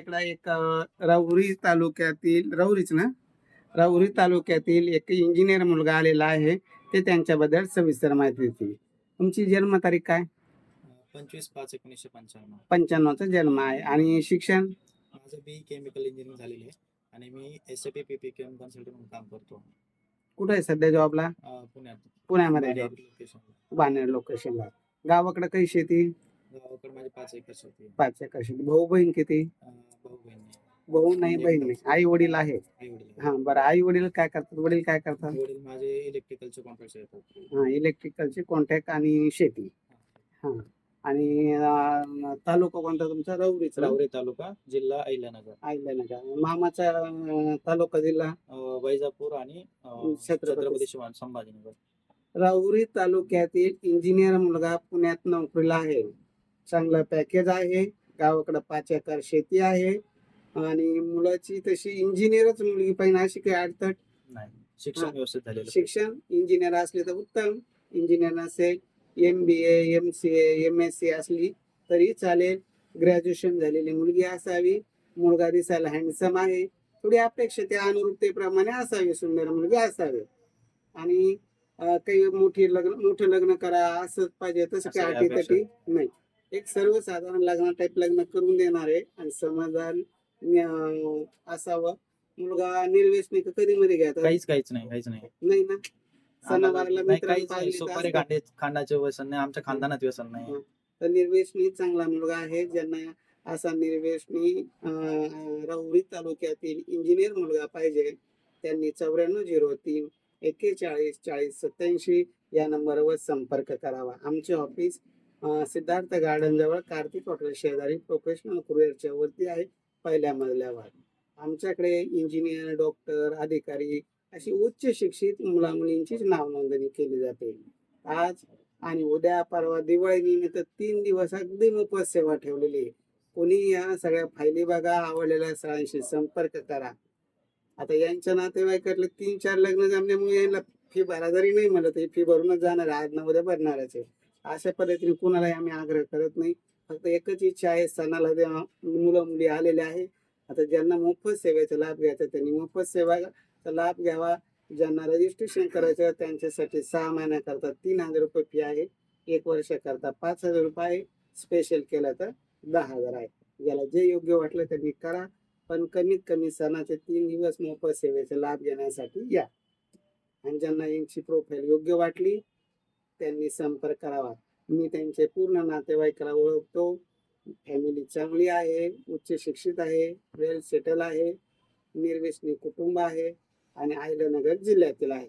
इकडे एक राहुरी तालुक्यातील राहुरीच ना? राहुरी तालुक्यातील एक इंजिनियर मुलगा आलेला आहे. ते त्यांच्याबद्दल सविस्तर माहिती देतील. तुमची जन्मतारीख काय? पंचवीस पाच एकोणीसशे पंच्याण्णव. पंच्याण्णवचा जन्म आहे. आणि शिक्षण? माझं बी केमिकल इंजिनिअरिंग झालेली आहे. आणि मी S A P P P chem consultant म्हणून काम करतो. कुठे आहे सध्या जॉबला अं, पुण्यात. पुण्यामध्ये job. लोकेशन बाणेर लोकेशनला गावाकडे काही शेती? गावाकडे माझे पाच एकर शेती आहे. पाच एकर शेती. भाऊ बहीण किती? अं, आहे. भाऊ नाही बहीण नाही. आई वडील आहे. हा बरं. आई वडील काय करतात? वडील काय करतात? वडील माझे इलेक्ट्रिकलचे कॉन्ट्रॅक्ट आहेत. हा इलेक्ट्रिकलचे कॉन्टॅक्ट आणि शेती. हा. आणि अं, तालुका कोणता तुमचा? राहुरीचा रावरे तालुका जिल्हा अहिल्यानगर. आयल्यानगर मामाचा अं, तालुका जिल्हा? अं, वैजापूर आणि अं, छत्रपती- छत्रपती शिवाजी संभाजीनगर. राहुरी तालुक्यातील इंजिनियर मुलगा पुण्यात नोकरीला आहे. चांगलं पॅकेज आहे. गावाकडे पाच एकर शेती आहे. आणि मुलाची तशी इंजिनियरच मुलगी पाहिजे अशी काही नाही शिक्षण. व्यवस्थित झालेलं आहे. शिक्षण इंजिनियर असले तर उत्तम. इंजिनियर नसेल M B M C M S C असली तरी चालेल. ग्रॅज्युएशन झालेली मुलगी असावी. मुलगा दिसायला हँडसम आहे. थोडी अपेक्षा त्या अनुरूपतेप्रमाणे असावी सुंदर मुलगी असावी. आणि काही मोठी लग्न मोठं लग्न करा असं पाहिजे तसं काही अटीतटी नाही. एक सर्वसाधारण लग्न टाईप लग्न करून देणारे आणि समाधान अं, असावं. मुलगा निर्वेशनी का कधी मध्ये घ्या काहीच काहीच नाही काहीच नाही. नाही ना? सणावाराला नाही, मित्र काहीच नाही. सुपारी खांडे खांडाचे व्यसन नाही आमच्या खानदानात व्यसन नाही. तर निर्वेशनी चांगला मुलगा आहे. ज्यांना असा निर्वेशनी अं, राहुरी तालुक्यातील इंजिनियर मुलगा पाहिजे. त्यांनी चौऱ्याण्णव झिरो तीन एक्केचाळीस चाळीस सत्याऐंशी या नंबरवर संपर्क करावा. आमचे ऑफिस अं, सिद्धार्थ गार्डन जवळ कार्तिक हॉटेल शेजारी प्रोफेशनल कुरिअरच्या वरती आहे. पहिल्या मजल्यावर आमच्याकडे इंजिनियर डॉक्टर अधिकारी अशी उच्च शिक्षित मुला मुलींचीच नाव नोंदणी केली जाते. आज आणि उद्या परवा दिवाळी निमित्त तीन दिवस अगदी मोफत सेवा ठेवलेली आहे. कोणी या सगळ्या फायली बघा आवडलेल्या सरांशी संपर्क करा. आता यांच्या नातेवाईकातले तीन चार लग्न जमल्यामुळे यांना फी भरा जरी नाही म्हणत तरी फी भरूनच जाणार आहे. आज ना उद्या भरणारच आहे. अशा पद्धतीने कुणालाही आम्ही आग्रह करत नाही. फक्त एकच इच्छा आहे सणाला जे मुलं मुली आलेले आहे. आता ज्यांना मोफत सेवेचा लाभ घ्यायचा त्यांनी मोफत सेवाचा लाभ घ्यावा. ज्यांना रजिस्ट्रेशन करायचं त्यांच्यासाठी सहा महिन्याकरता तीन हजार रुपये फी आहे. एक वर्षाकरता पाच हजार रुपये आहे. स्पेशल केलं तर दहा हजार आहे. ज्याला जे योग्य वाटलं त्यांनी करा. पण कमीत कमी सणाचे तीन दिवस मोफत सेवेचा लाभ घेण्यासाठी या. आणि ज्यांना यांची प्रोफाईल योग्य वाटली त्यांनी संपर्क करावा. मी त्यांचे पूर्ण नातेवाईकाला ओळखतो. फॅमिली चांगली आहे उच्च शिक्षित आहे वेल सेटल आहे निर्व्यसनी कुटुंब आहे आणि आयलनगर जिल्ह्यातील आहे.